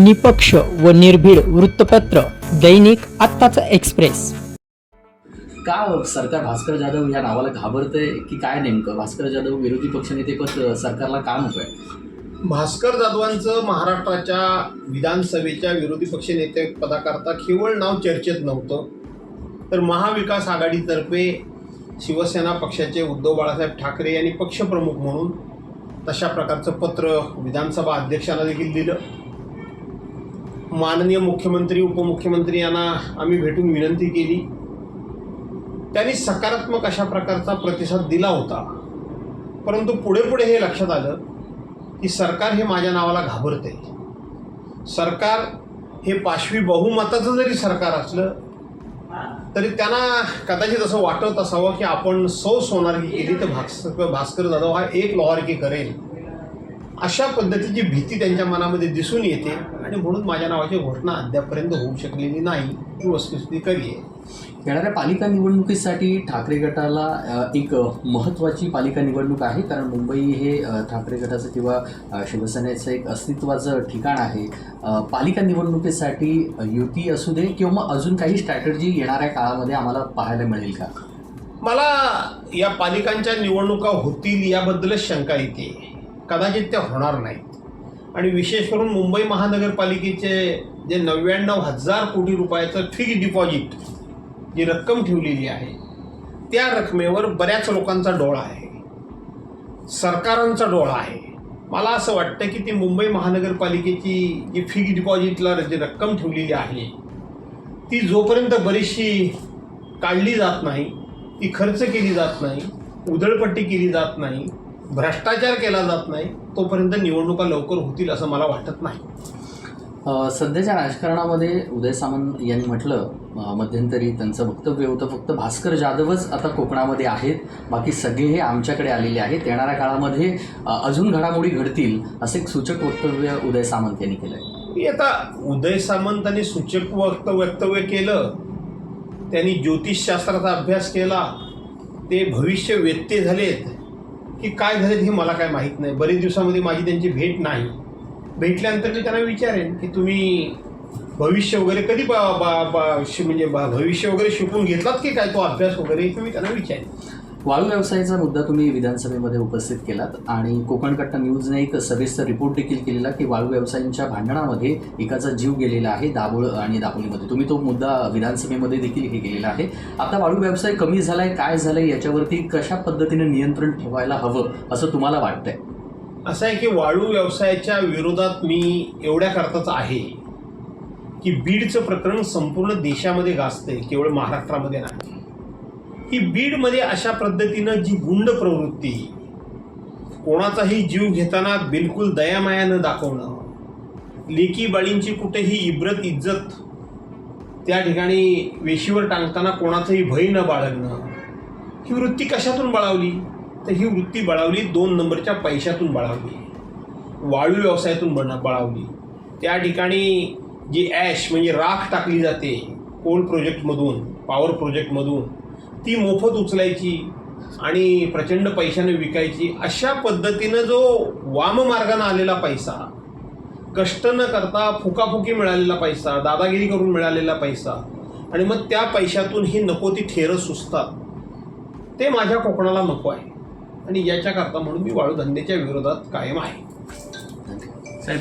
निपक्ष व निर्भीड वृत्तपत्र दैनिक आत्ताचा एक्सप्रेस. का सरकार भास्कर जाधव या नावाला घाबरतंय? की काय नेमकं? भास्कर जाधव विरोधी पक्षनेतेपद सरकारला का नको आहे भास्कर जाधवांचं महाराष्ट्राच्या विधानसभेच्या विरोधी पक्षनेते पदाकरता केवळ नाव चर्चेत नव्हतं तर महाविकास आघाडीतर्फे शिवसेना पक्षाचे उद्धव बाळासाहेब ठाकरे यांनी पक्षप्रमुख म्हणून तशा प्रकारचं पत्र विधानसभा अध्यक्षांना देखील दिलं. माननीय मुख्यमंत्री उपमुख्यमंत्री यांना आम्ही भेटून विनंती केली. त्यांनी सकारात्मक अशा प्रकारचा प्रतिसाद दिला होता. परंतु पुढे पुढे हे लक्षात आलं की सरकार हे माझ्या नावाला घाबरते सरकार हे पाशवी बहुमताचं जरी सरकार असलं तरी त्यांना कदाचित असं वाटत असावं की आपण सौ सोनारकी केली तर भास्कर भास्कर जाधव हा एक लोहारकी करेल. अशा पद्धतीची भीती त्यांच्या मनामध्ये दिसून येते आणि म्हणून माझ्या नावाची घोषणा अद्यापपर्यंत होऊ शकलेली नाही ही वस्तुस्थिती खरी आहे. येणाऱ्या पालिका निवडणुकीसाठी ठाकरे गटाला एक महत्त्वाची पालिका निवडणूक आहे कारण मुंबई हे ठाकरे गटाचं किंवा शिवसेनेचं एक अस्तित्वाचं ठिकाण आहे. पालिका निवडणुकीसाठी युती असू दे किंवा मग अजून काही स्ट्रॅटर्जी येणाऱ्या काळामध्ये आम्हाला पाहायला मिळेल का? मला या पालिकांच्या निवडणुका होतील याबद्दलच शंका येते. कदाचित त्या होणार नाहीत आणि विशेष करून मुंबई महानगरपालिकेचे जे नव्याण्णव हजार कोटी रुपयाचं फिक्स डिपॉझिट जी रक्कम ठेवलेली आहे त्या रकमेवर बऱ्याच लोकांचा डोळा आहे. सरकारांचा डोळा आहे. मला असं वाटतं की ती मुंबई महानगरपालिकेची जी फिक्स डिपॉझिटला जी रक्कम ठेवलेली आहे ती जोपर्यंत बरीचशी काढली जात नाही ती खर्च केली जात नाही उधळपट्टी केली जात नाही भ्रष्टाचार केला जात नाही तोपर्यंत निवडणुका लवकर होतील असं मला वाटत नाही. सध्याच्या राजकारणामध्ये उदय सामंत यांनी म्हटलं मध्यंतरी त्यांचं वक्तव्य होतं फक्त भास्कर जाधवच आता कोकणामध्ये आहेत बाकी सगळे हे आमच्याकडे आलेले आहेत. येणाऱ्या काळामध्ये अजून घडामोडी घडतील असं एक सूचक वक्तव्य उदय सामंत यांनी केलं आहे आता उदय सामंतांनी सूचक वक्त वक्तव्य केलं त्यांनी ज्योतिषशास्त्राचा अभ्यास केला ते भविष्य व्यत्यय झालेत. की काय झालेत हे मला काय माहीत नाही. बरेच दिवसामध्ये माझी त्यांची भेट नाही. भेटल्यानंतर मी त्यांना विचारेन की तुम्ही भविष्य वगैरे कधी बा बा म्हणजे भविष्य वगैरे शिकून घेतलात की काय? तो अभ्यास वगैरे हे मी त्यांना विचारेन. वाळू व्यवसायाचा मुद्दा तुम्ही विधानसभेमध्ये उपस्थित केलात आणि कोकण कट्टा न्यूजने एक सविस्तर रिपोर्ट देखील केलेला की वाळू व्यवसायांच्या भांडणामध्ये एकाचा जीव गेलेला आहे दाभोळ आणि दापोलीमध्ये. तुम्ही तो मुद्दा विधानसभेमध्ये देखील हे केलेला आहे. आता वाळू व्यवसाय कमी झालाय काय झालंय याच्यावरती कशा पद्धतीने नियंत्रण ठेवायला हवं असं तुम्हाला वाटतंय? असं आहे की वाळू व्यवसायाच्या विरोधात मी एवढ्या करताच आहे की बीडचं प्रकरण संपूर्ण देशामध्ये गाजतंय केवळ महाराष्ट्रामध्ये नाही. ही बीडमध्ये अशा पद्धतीनं जी गुंड प्रवृत्ती कोणाचाही जीव घेताना बिलकुल दयामाया न दाखवणं लेकी बाळींची कुठेही इब्रत इज्जत त्या ठिकाणी वेशीवर टांगताना कोणाचंही भय न बाळगणं ही वृत्ती कशातून बळावली? तर ही वृत्ती बळावली दोन नंबरच्या पैशातून बळावली वाळू व्यवसायातून बना बळावली. त्या ठिकाणी जी ॲश म्हणजे राख टाकली जाते कोल प्रोजेक्टमधून पॉवर प्रोजेक्टमधून ती मोफत उचलायची आणि प्रचंड पैशाने विकायची अशा पद्धतीनं जो वाममार्गानं आलेला पैसा कष्ट न करता फुकाफुकी मिळालेला पैसा दादागिरी करून मिळालेला पैसा आणि मग त्या पैशातून ही नको ती ठेरं सुचतात ते माझ्या कोकणाला नको आहे. आणि याच्याकरता म्हणून मी वाळू धंद्याच्या विरोधात कायम आहे. साहेब